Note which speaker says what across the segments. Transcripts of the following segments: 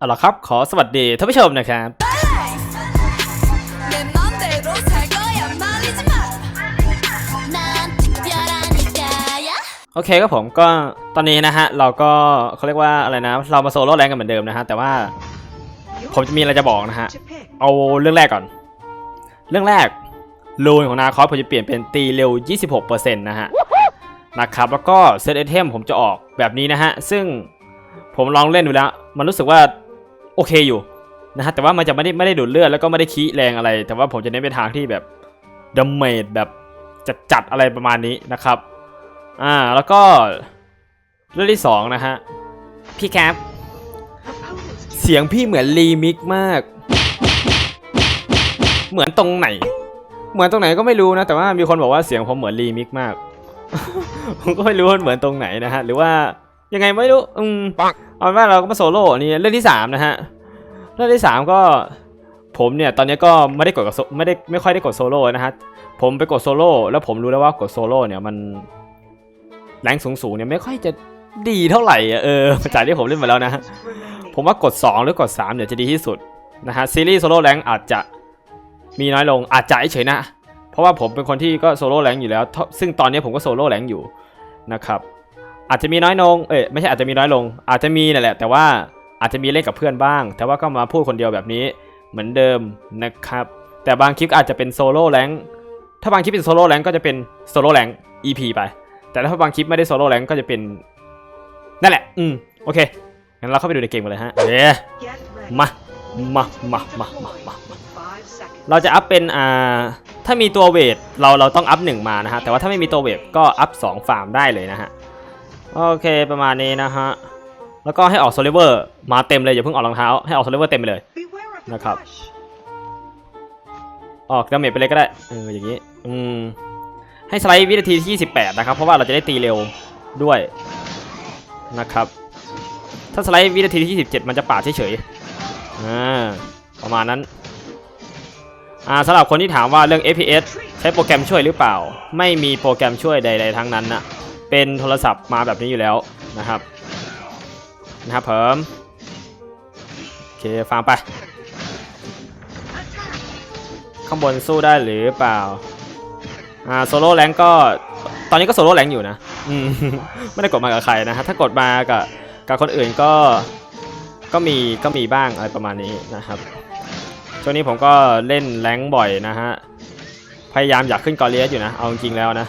Speaker 1: เอาละครับ ขอสวัสดีท่านผู้ชมนะครับ โอเคครับผมก็ตอนนี้นะฮะ เราก็เขาเรียกว่าอะไรนะ เรามาโซโล่แรงกันเหมือนเดิมนะฮะ แต่ว่าผมจะมีอะไรจะบอกนะฮะ เอาเรื่องแรกก่อน เรื่องแรกลูนของนาคอสผมจะเปลี่ยนเป็นตีเร็ว 26%นะฮะนะครับแล้วก็เซตไอเทมผมจะออกแบบนี้นะฮะ ซึ่งผมลองเล่นดูแล้ว มันรู้สึกว่า อเคอยู่นะฮะแต่ว่ามันจะไม่ได้ไม่ได้ดูดเลือดแล้วก็ไม่ได้คีแรงอะไร แต่ว่าผมจะเน้นไปทางที่แบบดาเมจแบบจัดๆอะไรประมาณนี้นะครับอ่าแล้วก็เรื่องที่สองนะฮะพี่แคปเสียงพี่เหมือนรีมิกมาก เหมือนตรงไหน เหมือนตรงไหนก็ไม่รู้นะ แต่ว่ามีคนบอกว่าเสียงผมเหมือนรีมิกมาก ผมก็ไม่รู้ว่าเหมือนตรงไหนนะฮะ หรือว่า ยังไงไม่รู้อืมเอาเป็นว่าเราก็มาโซโล่อันนี่เรื่องที่สามนะฮะเรื่องที่สามก็ ผมเนี่ยตอนนี้ก็ไม่ได้กดกับโซไม่ได้ไม่ค่อยได้กดโซโล่นะฮะผมไปกดโซโล่แล้วผมรู้แล้วว่ากดโซโล่เนี่ยมันแรงสูงๆเนี่ยไม่ค่อยจะดีเท่าไหร่อะเออจากที่ผมเล่นมาแล้วนะฮะผมว่ากด 2 หรือกด3เนี่ยจะดีที่สุดนะฮะซีรีส์โซโล่แรงอาจจะมีน้อยลงอาจจะเฉยๆนะ เพราะว่าผมเป็นคนที่ก็โซโล่แรงอยู่แล้วเท่าซึ่งตอนนี้ผมก็โซโล่แรงอยู่นะครับ อาจจะมีน้อยลง เอ้ยไม่ใช่อาจจะมีน้อยลง อาจจะมีนั่นแหละ แต่ว่าอาจจะมีเล่นกับเพื่อนบ้าง แต่ว่าก็มาพูดคนเดียวแบบนี้เหมือนเดิมนะครับ แต่บางคลิปอาจจะเป็นโซโล่แรงถ้าบางคลิปเป็นโซโล่แรงก็จะเป็นโซโล่แรง EP ไป แต่ถ้าบางคลิปไม่ได้โซโล่แรงก็จะเป็นนั่นแหละ อืม โอเค งั้นเราเข้าไปดูในเกมกันเลยฮะเย้มา มา มา มา มา มา เราจะอัพเป็น อ่า ถ้ามีตัวเวท เรา เราต้องอัพหนึ่งมานะฮะ แต่ว่าถ้าไม่มีตัวเวทก็อัพสองฟาร์มได้เลยนะฮะ โอเคประมาณนี้นะฮะ แล้วก็ให้ออกโซลิเวอร์มาเต็มเลยอย่าเพิ่งออกรองเท้า ให้ออกโซลิเวอร์เต็มไปเลยนะครับ ออกดาเมจไปเลยก็ได้เอออย่างนี้อืมให้สไลด์วินาทีที่ 28 นะครับ เพราะว่าเราจะได้ตีเร็วด้วยนะครับ ถ้าสไลด์วินาทีที่ 27 มันจะปาดเฉยๆอ่าประมาณนั้นอ่าสำหรับคนที่ถามว่าเรื่อง FPS ใช้โปรแกรมช่วยหรือเปล่า ไม่มีโปรแกรมช่วยใด ๆ ทั้งนั้นนะ เป็นโทรศัพท์มาแบบนี้อยู่แล้วนะครับนะครับเพิ่มโอเคฟังไป ข้างบนสู้ได้หรือเปล่าอ่าโซโล่แรงก็ตอนนี้ก็โซโล่แรงอยู่นะอืมไม่ได้กดมากับใครนะฮะถ้ากดมากับกับคนอื่นก็ก็มีก็มีบ้างอะไรประมาณนี้นะครับช่วงนี้ผมก็เล่นแรงบ่อยนะฮะพยายามอยากขึ้นกอริเอสอยู่นะเอาจริงแล้วนะ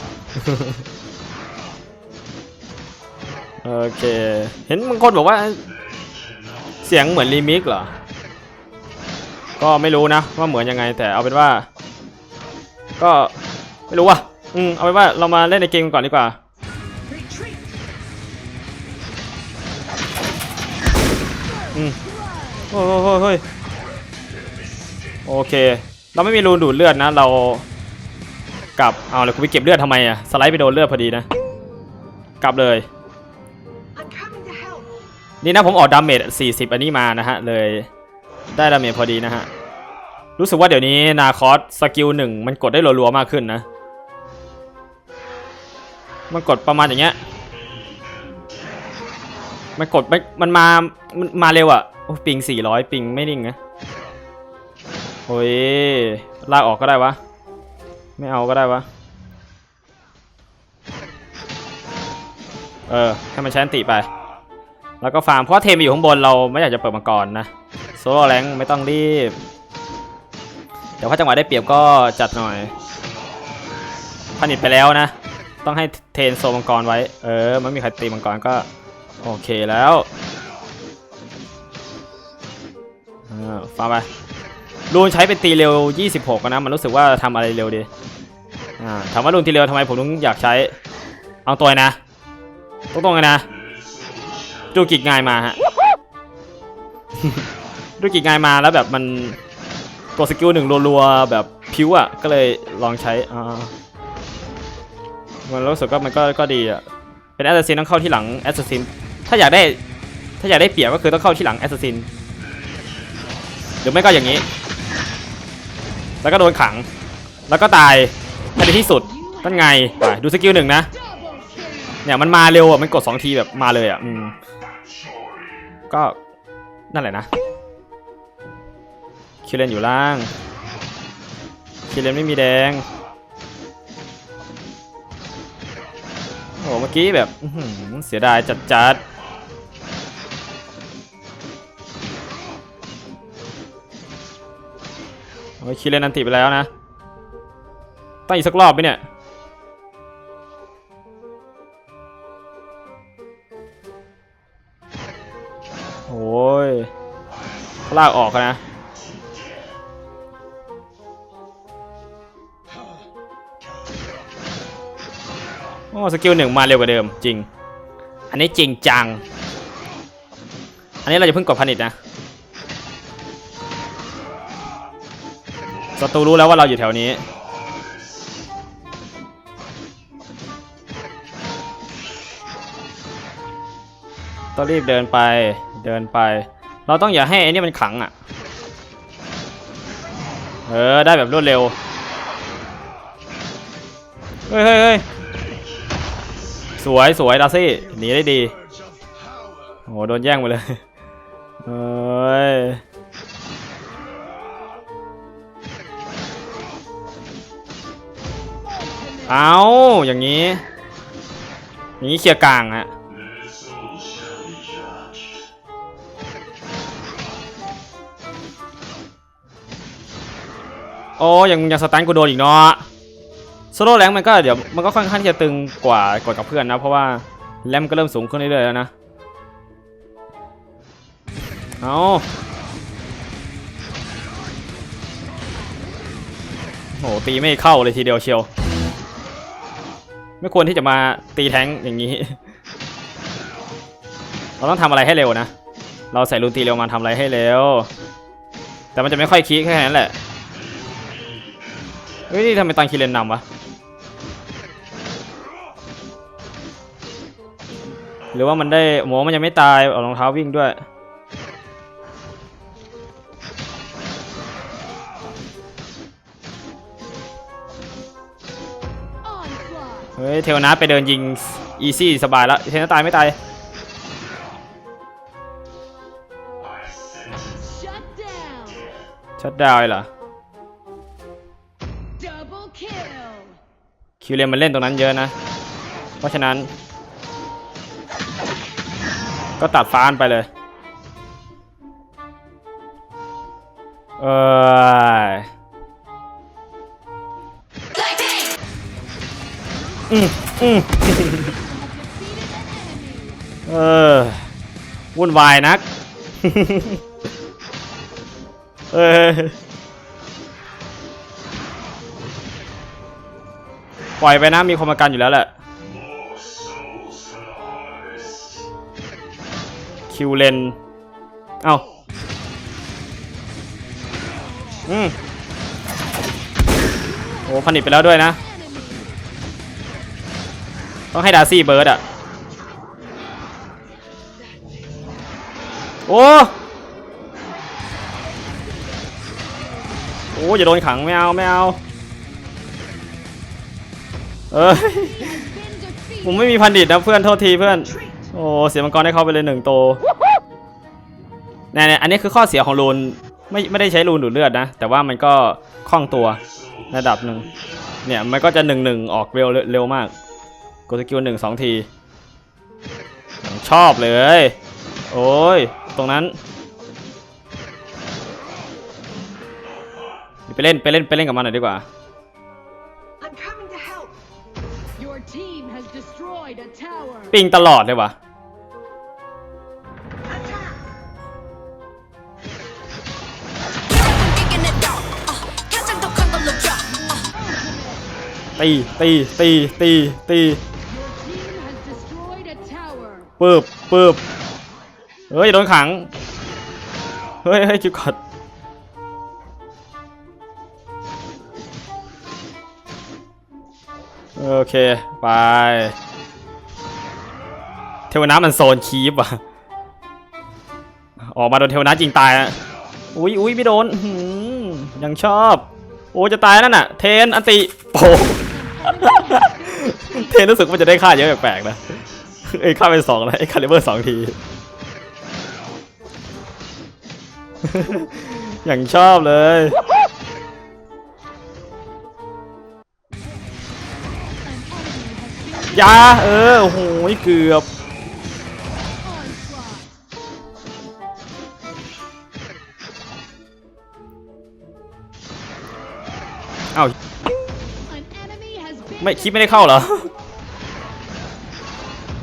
Speaker 1: โอเค เห็นบางคนบอกว่า เสียงเหมือนรีมิกเหรอ ก็ไม่รู้นะว่าเหมือนยังไงแต่เอาเป็นว่า ก็ไม่รู้ว่ะอืมเอาเป็นว่าเรามาเล่นในเกมก่อนดีกว่าอืมโอ้โอ้ยโอ้ยโอเค เราไม่มีรูดูดเลือดนะ เรากลับเอาเลยกูไปเก็บเลือดทำไมอะสไลด์ไปโดนเลือดพอดีนะ กลับเลย นี่นะผมออกดาเมจ40 อันนี้มานะฮะ เลยได้ดาเมจพอดีนะฮะ รู้สึกว่าเดี๋ยวนี้นาคอสสกิลหนึ่งมันกดได้รัวๆมากขึ้นนะ มันกดประมาณอย่างเงี้ย มันกดมันมันมา มันมาเร็วอะ่ะโอ้ปิง 400 ปิงไม่นิ่งนะโอ้ยลากออกก็ได้วะ ไม่เอาก็ได้วะ เออให้มันใช้อันติไป แล้วก็ฟาร์มเพราะเทมอยู่ข้างบนเราไม่อยากจะเปิดมาก่อนะโซโล่แรงไม่ต้องรีบเดี๋ยวถ้าจังหวะได้เปรียบก็จัดหน่อยผลิตไปแล้วนะ ต้องให้เทนโซมังกรไว้ เออไม่มีใครตีมังกรก็โอเคแล้วอ่าฟังไปรูนใช้เป็นตีเร็ว 26นะ มันรู้สึกว่าทำอะไรเร็วดีถามว่ารูนตีเร็วทำไมผมถึงอยากใช้ เอาตัวนะตรงๆเลยนะ ดูกิจงายมาฮะ ดูกิจงายมาแล้วแบบมันตัวสกิลหนึ่งรัวๆแบบพิ้วอะ ก็เลยลองใช้อ่ามันรู้สึกว่ามันก็ก็ดีอะ เป็นแอสซัสซินต้องเข้าที่หลังแอสซัสซินถ้าอยากได้ถ้าอยากได้เปรียบก็คือต้องเข้าที่หลังแอสซัสซินหรือไม่ก็อย่างนี้ แล้วก็โดนขัง แล้วก็ตายให้ในที่สุดนั่นไงไปดูสกิลหนึ่งนะ เนี่ยมันมาเร็วอะ มันกดสองทีแบบมาเลยอะอืม ก็นั่นแหละนะ คิวเลนอยู่ล่าง คิวเลนไม่มีแดง โอ้เมื่อกี้แบบเสียดายจัดจัดๆโอ้ยคิวเลนอันติไปแล้วนะต้องอีกสักรอบไหมเนี่ย ลากออกนะโอ้สกิลหนึ่งมาเร็วกว่าเดิมจริง อันนี้จริงจัง อันนี้เราจะเพิ่งกดผลิตนะศัตรูรู้แล้วว่าเราอยู่แถวนี้ ต้องรีบเดินไป เดินไป เราต้องอย่าให้ไอ้นี่มันขังอะ เออ ได้แบบรวดเร็วเฮ้ยเฮ้ยเฮ้ยสวยสวยดาซี่หนีได้ดี โอ้โห โดนแย่งไปเลยเอ้ยเอาอย่างนี้ อย่างนี้เคลียร์กลางฮะ โอ้ยังยังสตันกูโดนอีกเนาะโซโล่แรงมันก็เดี๋ยวมันก็ค่อนข้างที่จะตึงกว่ากว่ากับเพื่อนนะ เพราะว่าแรมก็เริ่มสูงขึ้นเรื่อยๆแล้วนะ เอาโหตีไม่เข้าเลยทีเดียวเชียว ไม่ควรที่จะมาตีแท้งอย่างนี้ เราต้องทำอะไรให้เร็วนะ เราใส่รูนตีเร็วมาทำอะไรให้เร็ว แต่มันจะไม่ค่อยคีแค่นั้นแหละ เฮ้ยนี่ทำไมตอนคีเลนนำวะหรือว่ามันได้หมอมันยังไม่ตายเอารองเท้าวิ่งด้วยเฮ้ยเทวนาไปเดินยิงอีซี่สบายแล้วเทวนาตายไม่ตาย
Speaker 2: Shut down.
Speaker 1: ชัดดาวน์เลยเหรอ คิวเลนมันเล่นตรงนั้นเยอะนะ เพราะฉะนั้น ก็ตัดฟ้านไปเลย เอออืมอืมเออวุ่นวายนัก เออ ปล่อยไปนะมีคนมากันอยู่แล้วแหละคิวเลนเอ้าอืมโอ้ผนิตไปแล้วด้วยนะ ต้องให้ดาซี่เบิร์ดอะโอ้โอ้อย่าโดนขังไม่เอาไม่เอา เออผมไม่มีพันดิตนะเพื่อนโทษทีเพื่อน โอ้เสียมังกรให้เขาไปเลยหนึ่งโตวเนี่ยเนี่ยอันนี้คือข้อเสียของรูนไม่ไม่ได้ใช้รูนดูดเลือดนะ แต่ว่ามันก็คล่องตัวระดับหนึ่งเนี่ยมันก็จะหนึ่งหนึ่งออกเร็วเร็วมากกดสกิลหนึ่งสองที ชอบเลย โอ้ย ตรงนั้น ไปเล่นไปเล่นไปเล่นกับมันหน่อยดีกว่า ปิงตลอดเลยวะตีตีตีตีตีปืบปืบเฮ้ยโดนขัง เฮ้ยเฮ้ยคิวกอดโอเค ไป เทวนามันโซนคีบอะออกมาโดนเทวนาจริงตายอะอุ้ยอุ้ยไม่โดนยังชอบ โอ้จะตายนั่นน่ะ เทนอันติโปเทนรู้สึกว่าจะได้ค่าเยอะแปลกๆนะเอ้ยค่าไปสองแล้วไอ้คาลิเบอร์สองทีอย่างชอบเลย ยา เออโอ้โหเกือบ เอ้าไม่คลิปไม่ได้เข้าเหรอ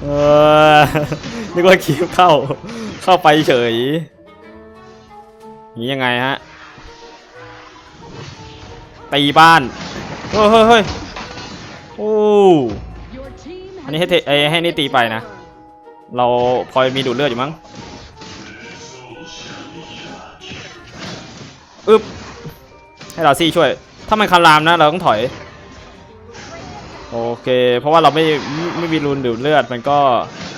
Speaker 1: เออนึกว่าคลิปเข้า เข้าไปเฉยอย่างนี้ยังไงฮะตีบ้านเฮ้ยเฮ้ยเฮ้ยโอ้อันนี้ให้เทเอ้ยให้นี่ตีไปนะ เราพอมีดูดเลือดอยู่มั้งอึบให้เราซี่ช่วย ถ้ามันคารามนะเราต้องถอย โอเค เพราะว่าเราไม่ไม่มีรูนดูดเลือดมันก็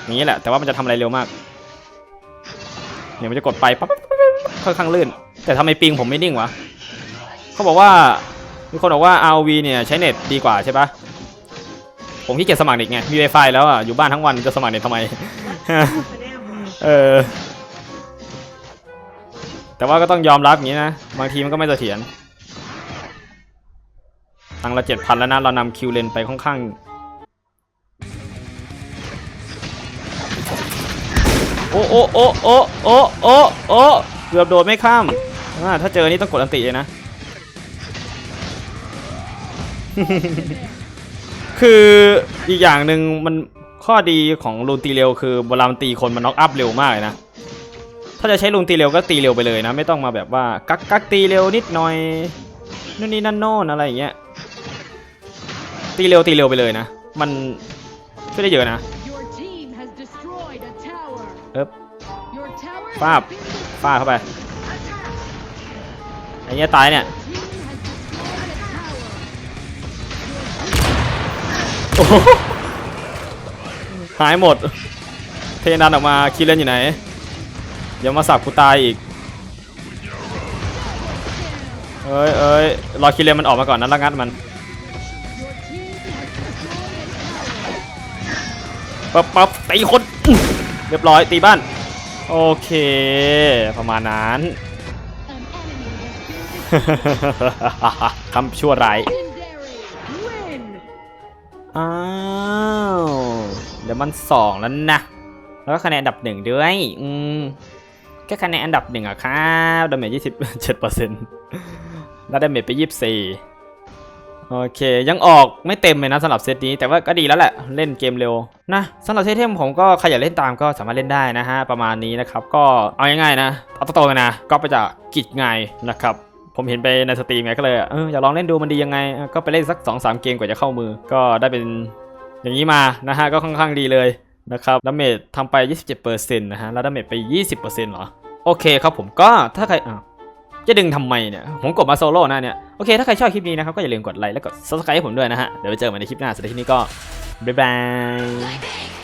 Speaker 1: อย่างนี้แหละ แต่ว่ามันจะทำอะไรเร็วมากเนี่ยมันจะกดไปปั๊บค่อนข้างลื่น แต่ทำไมปิงผมไม่นิ่งวะเขาบอกว่ามีคนบอกว่า RV เนี่ยใช้เน็ตดีกว่าใช่ปะผมขี้เกียจสมัครเน็ตไงมี Wi-Fi แล้วอะอยู่บ้านทั้งวันจะสมัครเน็ตทำไมเออแต่ว่าก็ต้องยอมรับอย่างนี้นะ บางทีมันก็ไม่เสถียร ตังละเจ็ดพันแล้วนะ เรานำคิวเลนไปค่อนข้างโอ้โอ้โอ้โอ้โอ้โอ้โอ้เกือบโดดไม่ข้ามอ่าถ้าเจอนี่ต้องกดอันติเลยนะ คืออีกอย่างหนึ่งมันข้อดีของลูนตีเร็วคือเวลามันตีคนมันน็อกอัพเร็วมากเลยนะ ถ้าจะใช้ลูนตีเร็วก็ตีเร็วไปเลยนะ ไม่ต้องมาแบบว่ากักกักตีเร็วนิดหน่อยนู่นนี่นั่นโน่นอะไรอย่างเงี้ย ตีเร็วตีเร็วไปเลยนะ มันช่วยได้เยอะนะ
Speaker 3: Your team has destroyed a tower.
Speaker 1: เอ๊บ
Speaker 3: Your tower has
Speaker 1: Fab.
Speaker 3: been destroyed.
Speaker 1: ฟาดเข้าไปไอ้เงี้ยตายเนี่ย
Speaker 3: Team has destroyed a tower.
Speaker 1: โอ้โหหายหมด เทนันออกมาคิดเล่นอยู่ไหนเดี๋ยวมาสับกูตายอีกเอ้ยเอ้ยรอคิดเลนมันออกมาก่อนนะแล้วงัดมัน ปั๊บปั๊บตีคนอื้อเรียบร้อยตีบ้าน โอเค ประมาณนั้น
Speaker 3: An enemy has been
Speaker 1: คำชั่วร้าย
Speaker 3: legendary. Win.
Speaker 1: อ้าวเดี๋ยวมันสองแล้วนะ แล้วก็คะแนนอันดับหนึ่งด้วย อืมแค่คะแนนอันดับหนึ่งอะครับดาเมจยี่สิบเจ็ดเปอร์เซ็นต์แล้วดาเมจไปยี่สิบสี่ โอเคยังออกไม่เต็มเลยนะสำหรับเซตนี้แต่ว่าก็ดีแล้วแหละเล่นเกมเร็วนะสำหรับเซตเทมผมก็ใครอยากเล่นตามก็สามารถเล่นได้นะฮะประมาณนี้นะครับก็เอาง่ายๆนะเอาตรงๆเลยนะก็ไปจากกิจไงนะครับผมเห็นไปในสตรีมไงก็เลยเอออยากลองเล่นดูมันดียังไง ก็ไปเล่นสัก2อสเกมกว่าจะเข้ามือ ก็ได้เป็นอย่างนี้มานะฮะก็ค่อนข้างดีเลยนะครับดาเมจทำไป 27%นะฮะแล้วดาเมจไป 20%เหรอโอเคครับผมก็ถ้าใครจะดึงทำไมเนี่ยผมกดมาโซโล่นะเนี่ย โอเค ถ้าใครชอบคลิปนี้นะครับ ก็อย่าลืมกดไลค์และกด subscribe ให้ผมด้วยนะฮะ เดี๋ยวไปเจอกันในคลิปหน้าสำหรับคลิปนี้ก็บ๊ายบาย